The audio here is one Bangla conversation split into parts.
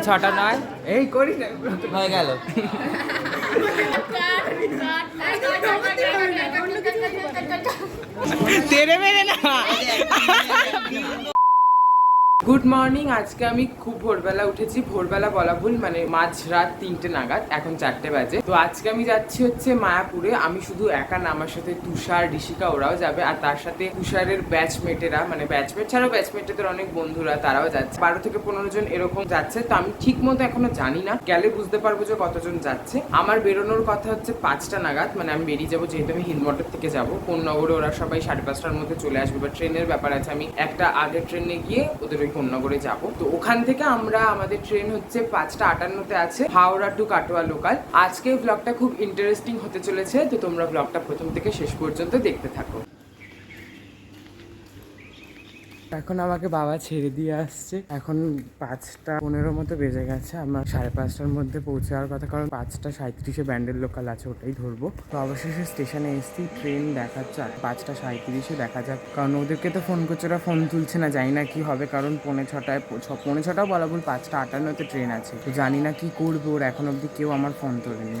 ছটা নয় এই করি না হয়ে গেল তেরে মেরে না গুড মর্নিং আজকে আমি খুব ভোরবেলা উঠেছি। ভোরবেলা বলা ভুল মানে মাঝরাত তিনটে নাগাদ, এখন চারটে বাজে। তো আজকে আমি যাচ্ছি হচ্ছে মায়াপুরে। আমি শুধু একা না, আমার সাথে তুষার, ঋষিকা, ওরাও যাবে। আর তার সাথে তুষারের ব্যাচমেটেরা মানে ব্যাচমেট ছাড়াও ব্যাচমেটেদের অনেক বন্ধুরা, তারাও যাচ্ছে। বারো থেকে পনেরো জন এরকম যাচ্ছে। তো আমি ঠিক মতো এখনও জানি না। গেলে বুঝতে পারব যে কতজন যাচ্ছে। আমার বেরোনোর কথা হচ্ছে পাঁচটা নাগাদ মানে আমি বেরিয়ে যাব, যেহেতু আমি হিন্দমটর থেকে যাব। কোন নগরে ওরা সবাই সাড়ে পাঁচটার মধ্যে চলে আসবে, বা ট্রেনের ব্যাপার আছে। আমি একটা আগের ট্রেনে গিয়ে ওদের ওই কোন্নগরে যাব। তো ওখান থেকে আমরা আমাদের ট্রেন হচ্ছে পাঁচটা আটান্নতে আছে, হাওড়া টু কাটোয়া লোকাল আজকে ব্লগটা খুব ইন্টারেস্টিং হতে চলেছে, তো তোমরা ব্লগটা প্রথম থেকে শেষ পর্যন্ত দেখতে থাকো। এখন আমাকে বাবা ছেড়ে দিয়ে আসছে এখন পাঁচটা পনেরো মতো বেজে গেছে আমার সাড়ে পাঁচটার মধ্যে পৌঁছে যাওয়ার কথা কারণ পাঁচটা সাঁত্রিশে ব্যান্ডেল লোকাল আছে ওটাই ধরবো তো অবশেষে স্টেশনে এসছি ট্রেন দেখাচ্ছে আর পাঁচটা সাঁত্রিশে দেখা যাক কারণ ওদেরকে তো ফোন করছে ওরা ফোন তুলছে না জানি না কি হবে কারণ পৌনে ছটায় পৌনে ছটাও বলা বল পাঁচটা আটান্নতে ট্রেন আছে তো জানি না কি করব ওর এখন অবধি কেউ আমার ফোন তোলেনি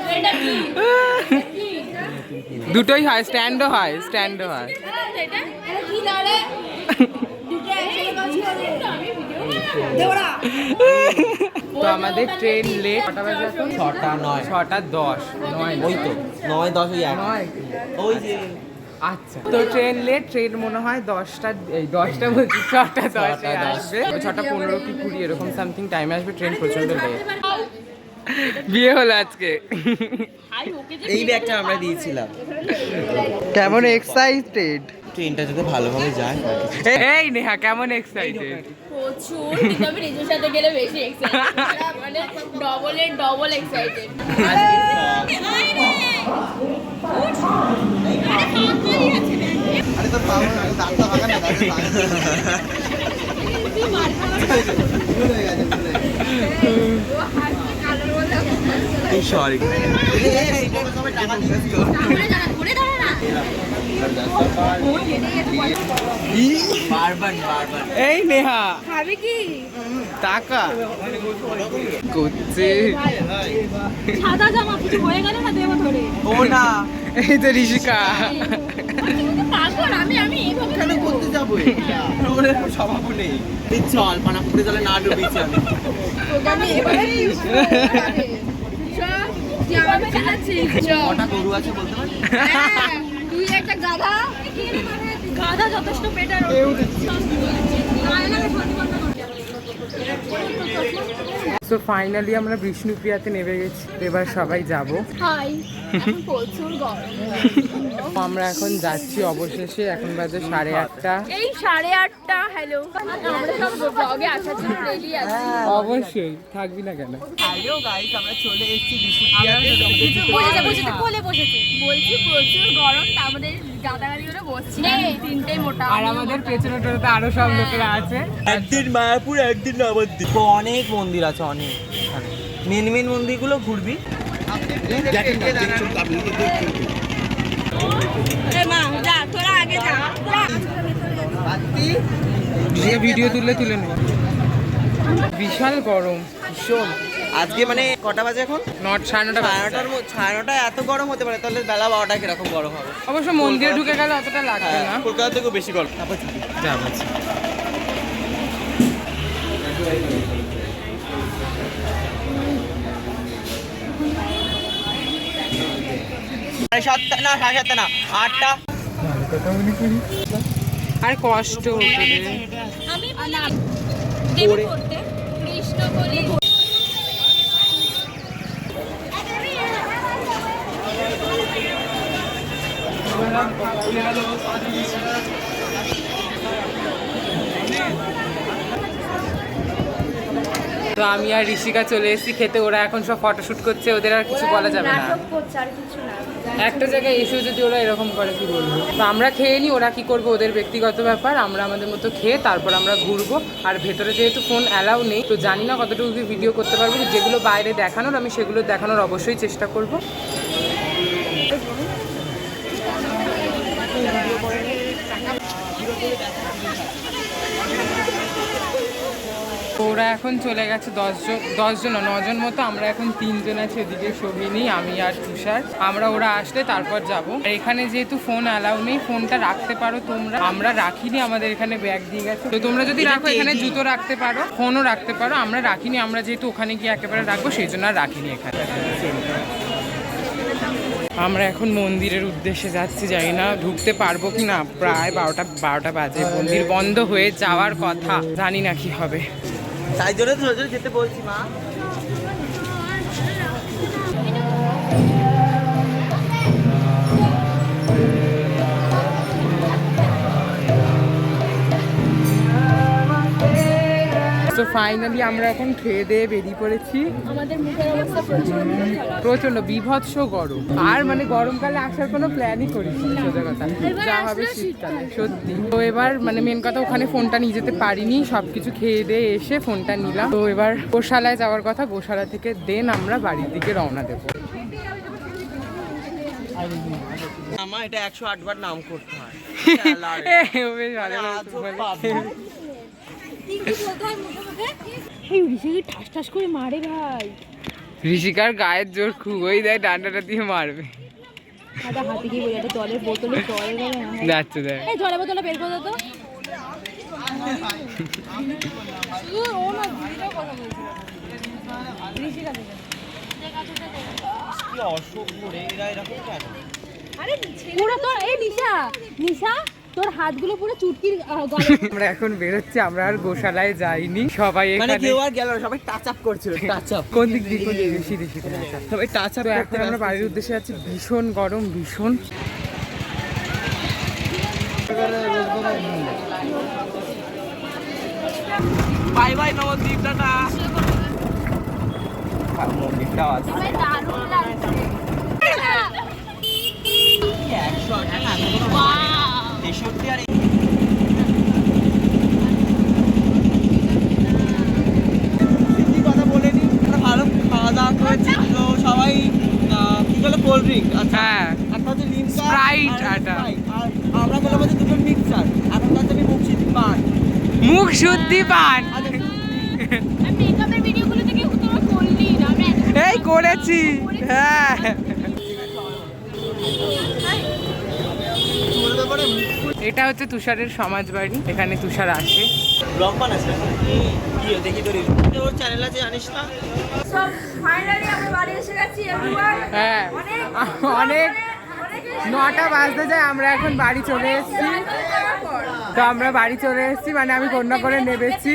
দুটোই হয় স্ট্যান্ডও হয় স্ট্যান্ডও হয়। তো আমাদের ট্রেন লেট কটা বাজে এখন? ছটা নয়। ছটা দশ নয় ওই তো নয় দশ ওই নয়। ওই যে। আচ্ছা তো ট্রেন লেট ট্রেন মনে হয় দশটা এই দশটা বলছি ছটা দশে আসবে। ছটা পনেরো কি কুড়ি এরকম সামথিং টাইমে আসবে ট্রেন প্রচণ্ড লেট বিয়ে হলো আজকে। এই ব্যাগটা আমরা দিয়েছিলাম। কেমন এক্সাইটেড ট্রেনটা যদি ভালোভাবে যায় এই নেহা কেমন এক্সাইটেড প্রচুর আমি রিজুর সাথে গেলে বেশি এক্সাইটেড মানে ডবলের ডবল এক্সাইটেড এই সরি বারবার বারবার এই নেহা। খাবি কি? টাকা। করছে সাদা জামা কিছু হয়ে গেলে না দেবো ধরে? ও না। এই তো ঋষিকা। আমি আমি এইভাবে কেন করতে যাব? ওরে স্বভাব নেই। চল পানা পুকুরে জলে না ডুবিয়েছি আমি। তুই একটা গাধা। গাধা যথেষ্ট বেটার তো ফাইনালি আমরা বিষ্ণুপ্রিয়াতে নেমে গেছি। এবার সবাই যাব। হাই এখন প্রচুর আমরা এখন যাচ্ছি অবশেষে এখন বাজে সাড়ে আটটা। এই সাড়ে আটটা হ্যালো আমরা সব ব্লগে আসার জন্য রেডি আছি। অবশ্যই থাকবি না কেন? হ্যালো গাইস আমরা চলে এসেছি কোলে বসেছে বলছি প্রচুর গরম তা আমাদের বসছি। তিনটেই মোটা। আর আমাদের পেছনে টোটাতে আরও সব লোকেরা আছে। একদিন মায়াপুর একদিন নবদ্বীপ। অনেক মন্দির আছে অনেক মেন মেন মন্দিরগুলো ঘুরবি। ভিডিও তুললে তুলে নেব বিশাল গরম। ভীষণ। আজকে মানে কটা বাজে এখন? নট সাড়ে নটা। নটার সাড়ে নটায় এত গরম হতে পারে তাহলে বেলা বারোটা কীরকম গরম হবে? অবশ্য মন্দিরে ঢুকে গেলে অতটা লাগবে না। হ্যাঁ, কলকাতা থেকেও বেশি গরম। তারপর সাড়ে সাতটা না সাড়ে সাতটা না আটটা। আর কষ্ট তো আমি আর ঋষিকা চলে এসেছি খেতে ওরা এখন সব ফটোশ্যুট করছে ওদের আর কিছু বলা যাবে না। একটা জায়গায় এসেও যদি ওরা এরকম করে, কি বলব? তো আমরা খেয়ে নিই ওরা কি করবে ওদের ব্যক্তিগত ব্যাপার, আমরা আমাদের মতো খেয়ে তারপর আমরা ঘুরবো। আর ভেতরে যেহেতু ফোন অ্যালাউ নেই, তো জানি না কতটুকু ভিডিও করতে পারব, যেগুলো বাইরে দেখানোর, আমি সেগুলো দেখানোর অবশ্যই চেষ্টা করব। ওরা এখন চলে গেছে দশজন দশজন নজন মতো। আমরা এখন তিনজন আছি এদিকে সোহিনী আমি আর তুষার। আমরা ওরা আসলে তারপর যাব। এখানে যেহেতু ফোন অ্যালাউ নেই ফোনটা রাখতে পারো তোমরা। আমরা রাখিনি আমাদের এখানে ব্যাগ দিয়ে গেছে। তো তোমরা যদি রাখো এখানে জুতো রাখতে পারো ফোনও রাখতে পারো। আমরা রাখিনি আমরা যেহেতু ওখানে গিয়ে একেবারে রাখব সেই জন্য আর রাখিনি এখানে। আমরা এখন মন্দিরের উদ্দেশ্যে যাচ্ছি জানি না ঢুকতে পারব কি না। প্রায় বারোটা বারোটা বাজে। মন্দির বন্ধ হয়ে যাওয়ার কথা। জানি না কি হবে। তাই জন্য তো যেতে বলছি মা। ফাইনালি আমরা এখন খেয়ে দিয়ে বেরিয়ে পড়েছি। আমাদের মুখের অবস্থা প্রচণ্ড বিভৎস গরম। আর মানে গরমকালে আসার কোনো প্ল্যানই করিস সোজা কথা। যা হবে শীতকালে। সত্যি। তো এবার মানে মেন কথা ওখানে ফোনটা নিয়ে যেতে পারিনি। সবকিছু খেয়ে দিয়ে এসে ফোনটা নিলাম। তো এবার গোশালায় যাওয়ার কথা গোশালা থেকে দেন আমরা বাড়ির দিকে রওনা দেবো। আমার এটা একশো আট বার নাম করতে হয়। ঋষিকে ঠাস ঠাস করে মারে ভাই। ঋষিকার গায়ের জোর খুব ওই দেয় ডান্ডাটা দিয়ে মারবে। দাদা হাতে গিয়ে বলি একটা জলের বোতলে জল যাচ্ছে দেখ। এই জলের বোতলটা বের করে তো। শুধু ও না দিদিটাও কথা বলছিল ঋষিকা থেকে কি অসুখ করে এরা এরকম কেন? আরে পুরো তোর এই নিশা নিশা তোর হাতগুলো পুরো চুটকির আমরা এখন বেরোচ্ছি আমরা আর গোশালায় যাইনি। সবাই মানে এখানে কেউ আর গেল সবাই টাচ আপ করছিল টাচ আপ কোন দিক দিয়ে কোন দিক সিধে সিধে আচ্ছা। সবাই টাচ আপ এখন আমরা বাড়ির উদ্দেশ্যে আছি ভীষণ গরম ভীষণ। Bye bye Nabadwip tata. মন্দিরটাও আছে। দারুণ লাগছে। একশো আট তেষট্টি আর কথা বলে ভালো খাওয়া দাওয়া করেছি। তো সবাই আহ, কি বলে কোল্ড ড্রিঙ্ক আচ্ছা। হ্যাঁ। একটা হচ্ছে লিমকা Sprite আর আর আমরা বললাম হচ্ছে দুটো মিক্সার এখন হচ্ছে মুখ সিদ্ধি পান। মুখ শুদ্ধি পান। আচ্ছা এই করেছি। হ্যাঁ। বলে এটা হচ্ছে তুষারের সমাজ বাড়ি এখানে তুষার আসে। ব্লগ বানাচ্ছে দেখি তোর ওর চ্যানেল আছে জানিস না? ফাইনালি আমরা বাড়ি এসে গেছি হ্যাঁ অনেক নটা বাজতে যায় আমরা এখন বাড়ি চলে এসেছি। তো আমরা বাড়ি চলে এসেছি মানে আমি কন্যা করে নেবেছি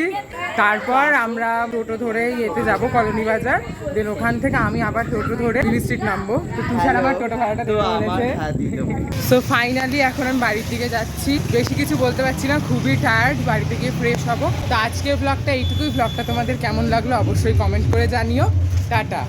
তারপর আমরা টোটো ধরে ইয়েতে যাব কলোনি বাজার। দেন ওখান থেকে আমি আবার টোটো ধরে হিল স্ট্রিট নামবো। তো তুষার আমার টোটো ভাড়াটা হ্যাঁ সো ফাইনালি এখন আমি বাড়ির দিকে যাচ্ছি। বেশি কিছু বলতে পারছি না খুবই টায়ার্ড বাড়িতে গিয়ে ফ্রেশ হব। তো আজকের ব্লগটা এইটুকুই ব্লগটা তোমাদের কেমন লাগল অবশ্যই কমেন্ট করে জানিও। টাটা।